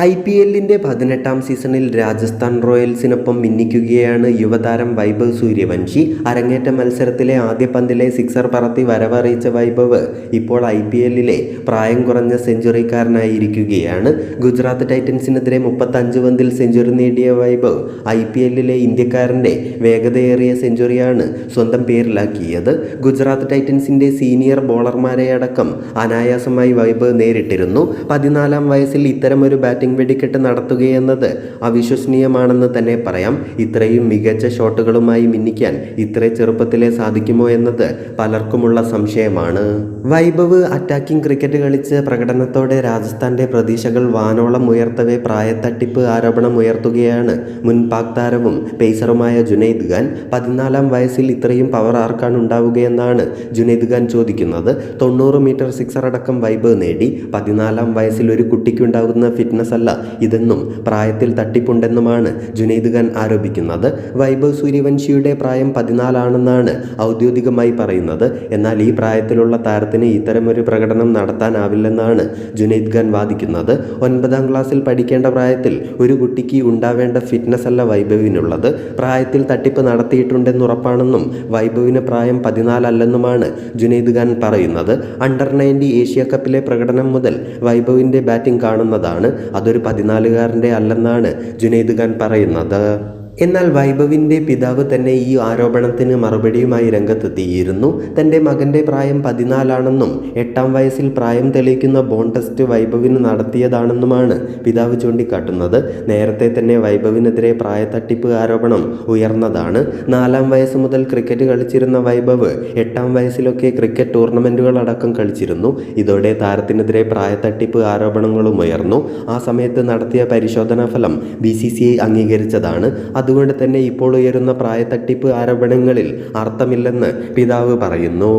I P എല്ലിന്റെ പതിനെട്ടാം സീസണിൽ രാജസ്ഥാൻ റോയൽസിനൊപ്പം മിന്നിക്കുകയാണ് യുവതാരം വൈഭവ് സൂര്യവംശി. അരങ്ങേറ്റ മത്സരത്തിലെ ആദ്യ പന്തിലെ സിക്സർ പറത്തി വരവറിയിച്ച വൈഭവ് ഇപ്പോൾ ഐ പി എല്ലിലെ പ്രായം കുറഞ്ഞ സെഞ്ചുറിക്കാരനായിരിക്കുകയാണ്. ഗുജറാത്ത് ടൈറ്റൻസിനെതിരെ മുപ്പത്തഞ്ച് പന്തിൽ സെഞ്ചുറി നേടിയ വൈഭവ് ഐ പി എല്ലിലെ ഇന്ത്യക്കാരന്റെ വേഗതയേറിയ സെഞ്ചുറിയാണ് സ്വന്തം പേരിലാക്കിയത്. ഗുജറാത്ത് ടൈറ്റൻസിന്റെ സീനിയർ ബോളർമാരെയടക്കം അനായാസമായി വൈഭവ് നേരിട്ടിരുന്നു. പതിനാലാം വയസ്സിൽ ഇത്തരമൊരു ബാറ്റിംഗ് വെടിക്കെട്ട് നടത്തുകയെന്നത് അവിശ്വസനീയമാണെന്ന് തന്നെ പറയാം. ഇത്രയും മികച്ച ഷോട്ടുകളുമായി മിന്നിക്കാൻ ഇത്ര ചെറുപ്പത്തിലേ സാധിക്കുമോ എന്നത് പലർക്കുമുള്ള സംശയമാണ്. വൈഭവ് അറ്റാക്കിംഗ് ക്രിക്കറ്റ് കളിച്ച് പ്രകടനത്തോടെ രാജസ്ഥാന്റെ പ്രതീക്ഷകൾ വാനോളം ഉയർത്തവേ പ്രായത്തട്ടിപ്പ് ആരോപണം ഉയർത്തുകയാണ് മുൻ പാക് താരവും പേസറുമായ ജുനൈദ് ഖാൻ. പതിനാലാം വയസ്സിൽ ഇത്രയും പവർ ആർക്കാണ് ഉണ്ടാവുകയെന്നാണ് ജുനൈദ് ഖാൻ ചോദിക്കുന്നത്. തൊണ്ണൂറ് മീറ്റർ സിക്സർ അടക്കം വൈഭവ് നേടി. പതിനാലാം വയസ്സിൽ ഒരു കുട്ടിക്കുണ്ടാകുന്ന ഫിറ്റ്നസ് അല്ല ഇതെന്നും പ്രായത്തിൽ തട്ടിപ്പുണ്ടെന്നുമാണ് ജുനൈദ് ഖാൻ ആരോപിക്കുന്നത്. വൈഭവ് സൂര്യവംശിയുടെ പ്രായം പതിനാലാണെന്നാണ് ഔദ്യോഗികമായി പറയുന്നത്. എന്നാൽ ഈ പ്രായത്തിലുള്ള താരത്തിന് ഇത്തരമൊരു പ്രകടനം നടത്താനാവില്ലെന്നാണ് ജുനൈദ് ഖാൻ വാദിക്കുന്നത്. ഒൻപതാം ക്ലാസ്സിൽ പഠിക്കേണ്ട പ്രായത്തിൽ ഒരു കുട്ടിക്ക് ഉണ്ടാവേണ്ട ഫിറ്റ്നസ് അല്ല വൈഭവിനുള്ളത്. പ്രായത്തിൽ തട്ടിപ്പ് നടത്തിയിട്ടുണ്ടെന്നുറപ്പാണെന്നും വൈഭവിന് പ്രായം പതിനാലല്ലെന്നുമാണ് ജുനൈദ് ഖാൻ പറയുന്നത്. അണ്ടർ നയന്റി ഏഷ്യ കപ്പിലെ പ്രകടനം മുതൽ വൈഭവിന്റെ ബാറ്റിംഗ് കാണുന്നതാണ്. അതൊരു പതിനാലുകാരന്റെ അല്ലെന്നാണ് ജുനൈദ് ഖാൻ പറയുന്നത്. എന്നാൽ വൈഭവിന്റെ പിതാവ് തന്നെ ഈ ആരോപണത്തിന് മറുപടിയുമായി രംഗത്തെത്തിയിരുന്നു. തന്റെ മകന്റെ പ്രായം പതിനാലാണെന്നും എട്ടാം വയസ്സിൽ പ്രായം തെളിയിക്കുന്ന ബോൺ ടെസ്റ്റ് വൈഭവിന് നടത്തിയതാണെന്നുമാണ് പിതാവ് ചൂണ്ടിക്കാട്ടുന്നത്. നേരത്തെ തന്നെ വൈഭവിനെതിരെ പ്രായത്തട്ടിപ്പ് ആരോപണം ഉയർന്നതാണ്. നാലാം വയസ്സ് മുതൽ ക്രിക്കറ്റ് കളിച്ചിരുന്ന വൈഭവ് എട്ടാം വയസ്സിലൊക്കെ ക്രിക്കറ്റ് ടൂർണമെന്റുകൾ അടക്കം കളിച്ചിരുന്നു. ഇതോടെ താരത്തിനെതിരെ പ്രായത്തട്ടിപ്പ് ആരോപണങ്ങളും ഉയർന്നു. ആ സമയത്ത് നടത്തിയ പരിശോധനാ ഫലം ബി സി സി ഐ അംഗീകരിച്ചതാണ്. അതുകൊണ്ട് തന്നെ ഇപ്പോൾ ഉയരുന്ന പ്രായത്തട്ടിപ്പ് ആരോപണങ്ങളിൽ അർത്ഥമില്ലെന്ന് പിതാവ് പറയുന്നു.